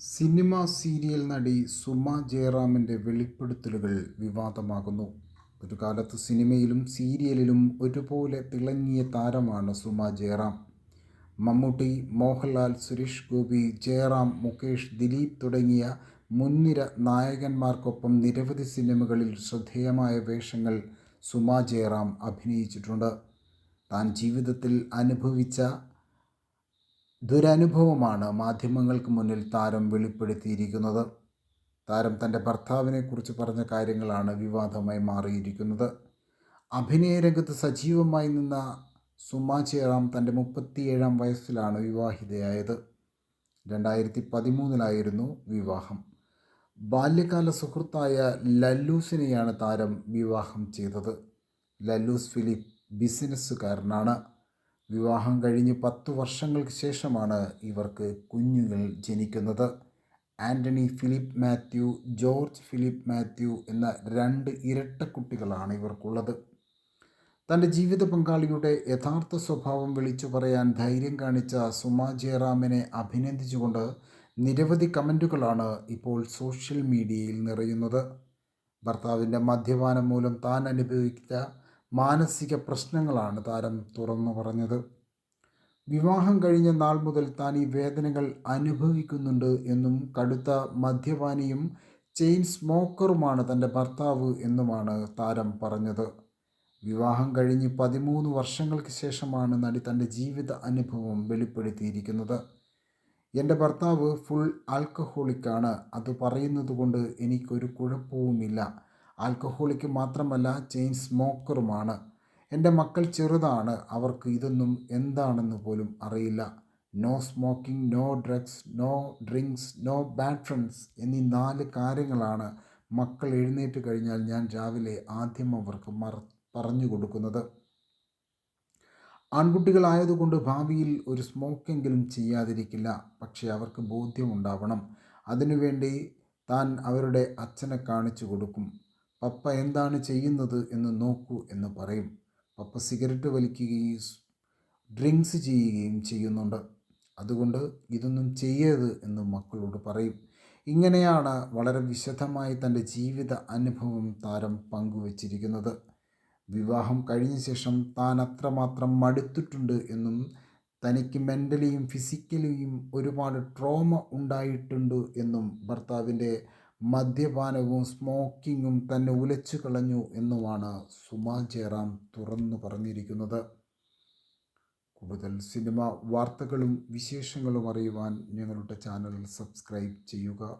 Cinema serial നടി സുമ ജയറാമിന്റെ വെളിപ്പെടുത്തലുകൾ വിവാദമാകുന്നു. ഒരു കാലത്ത് സിനിമയിലും സീരിയലിലും ഒരുപോലെ തിളങ്ങിയ താരമാണ് സുമ ജയറാം. മമ്മൂട്ടി മോഹൻലാൽ സുരേഷ് ഗോപി ജയറാം മുകേഷ് ദിലീപ് തുടങ്ങിയ മുൻനിര നായകന്മാർക്കൊപ്പം നിരവധി സിനിമകളിൽ ശ്രദ്ധേയമായ വേഷങ്ങൾ സുമ ജയറാം അഭിനയിച്ചിട്ടുണ്ട്. താൻ ജീവിതത്തിൽ അനുഭവിച്ച ദുരനുഭവമാണ് മാധ്യമങ്ങൾക്ക് മുന്നിൽ താരം വെളിപ്പെടുത്തിയിരിക്കുന്നത്. താരം തന്റെ ഭർത്താവിനെക്കുറിച്ച് പറഞ്ഞ കാര്യങ്ങളാണ് വിവാദമായി മാറിയിരിക്കുന്നത്. അഭിനയ രംഗത്ത് സജീവമായി നിന്ന സുമ ചേറാം തന്റെ മുപ്പത്തിയേഴാം വയസ്സിലാണ് വിവാഹിതയായത്. രണ്ടായിരത്തി പതിമൂന്നിലായിരുന്നു വിവാഹം. ബാല്യകാല സുഹൃത്തായ ലല്ലൂസിനെയാണ് താരം വിവാഹം ചെയ്തത്. ലല്ലൂസ് ഫിലിപ്പ് ബിസിനസ്സുകാരനാണ്. വിവാഹം കഴിഞ്ഞ് പത്തു വർഷങ്ങൾക്ക് ശേഷമാണ് ഇവർക്ക് കുഞ്ഞുങ്ങൾ ജനിക്കുന്നത്. ആന്റണി ഫിലിപ്പ് മാത്യു ജോർജ് ഫിലിപ്പ് മാത്യു എന്ന രണ്ട് ഇരട്ട കുട്ടികളാണ് ഇവർക്കുള്ളത്. തന്റെ ജീവിത പങ്കാളിയുടെ യഥാർത്ഥ സ്വഭാവം വിളിച്ചു പറയാൻ ധൈര്യം കാണിച്ച സുമ ജയറാമിനെ അഭിനന്ദിച്ചുകൊണ്ട് നിരവധി കമന്റുകളാണ് ഇപ്പോൾ സോഷ്യൽ മീഡിയയിൽ നിറയുന്നത്. ഭർത്താവിന്റെ മദ്യപാനം മൂലം താൻ അനുഭവിച്ച മാനസിക പ്രശ്നങ്ങളാണ് താരം തുറന്നു പറഞ്ഞത്. വിവാഹം കഴിഞ്ഞ നാൾ മുതൽ താൻ ഈ വേദനകൾ അനുഭവിക്കുന്നുണ്ട് എന്നും കടുത്ത മദ്യപാനിയും ചെയിൻ സ്മോക്കറുമാണ് തന്റെ ഭർത്താവ് എന്നുമാണ് താരം പറഞ്ഞത്. വിവാഹം കഴിഞ്ഞ് പതിമൂന്ന് വർഷങ്ങൾക്ക് ശേഷമാണ് നടി തന്റെ ജീവിത അനുഭവം വെളിപ്പെടുത്തിയിരിക്കുന്നത്. എന്റെ ഭർത്താവ് ഫുൾ ആൽക്കഹോളിക്കാണ് അത് പറയുന്നത് കൊണ്ട് എനിക്കൊരു കുഴപ്പവുമില്ല. ആൽക്കഹോളിക്ക് മാത്രമല്ല ചെയിൻ സ്മോക്കറുമാണ്. എന്റെ മക്കൾ ചെറുതാണ്. അവർക്ക് ഇതൊന്നും എന്താണെന്ന് പോലും അറിയില്ല. No smoking no drugs no drinks no bad friends എന്നീ നാല് കാര്യങ്ങളാണ് മക്കൾ എഴുന്നേറ്റ് കഴിഞ്ഞാൽ ഞാൻ രാവിലെ ആദ്യം അവർക്ക് മറ പറഞ്ഞു കൊടുക്കുന്നത്. ആൺകുട്ടികളായതുകൊണ്ട് ഭാവിയിൽ ഒരു സ്മോക്കെങ്കിലും ചെയ്യാതിരിക്കില്ല. പക്ഷേ അവർക്ക് ബോധ്യമുണ്ടാവണം അതിനുവേണ്ടി താൻ അവരുടെ അച്ഛനെ കാണിച്ചു കൊടുക്കും. പപ്പ എന്താണ് ചെയ്യുന്നത് എന്ന് നോക്കൂ എന്ന് പറയും. പപ്പ സിഗരറ്റ് വലിക്കുകയും ഡ്രിങ്ക്സ് ചെയ്യുകയും ചെയ്യുന്നുണ്ട്. അതുകൊണ്ട് ഇതൊന്നും ചെയ്യരുത് എന്ന് മക്കളോട് പറയും. ഇങ്ങനെയാണ് വളരെ വിശദമായി തന്റെ ജീവിത അനുഭവം താരം പങ്കുവച്ചിരിക്കുന്നത്. വിവാഹം കഴിഞ്ഞ ശേഷം താൻ അത്രമാത്രം മടുത്തിട്ടുണ്ട് എന്നും തനിക്ക് മെന്റലിയും ഫിസിക്കലിയും ഒരുപാട് ട്രോമ ഉണ്ടായിട്ടുണ്ട് എന്നും ഭർത്താവിന്റെ മദ്യപാനവും സ്മോക്കിങ്ങും തന്നെ ഉലച്ചു കളഞ്ഞു എന്നുമാണ് സുമാ ജയറാം തുറന്നു പറഞ്ഞിരിക്കുന്നത്. കൂടുതൽ സിനിമ വാർത്തകളും വിശേഷങ്ങളും അറിയുവാൻ ഞങ്ങളുടെ ചാനൽ സബ്സ്ക്രൈബ് ചെയ്യുക.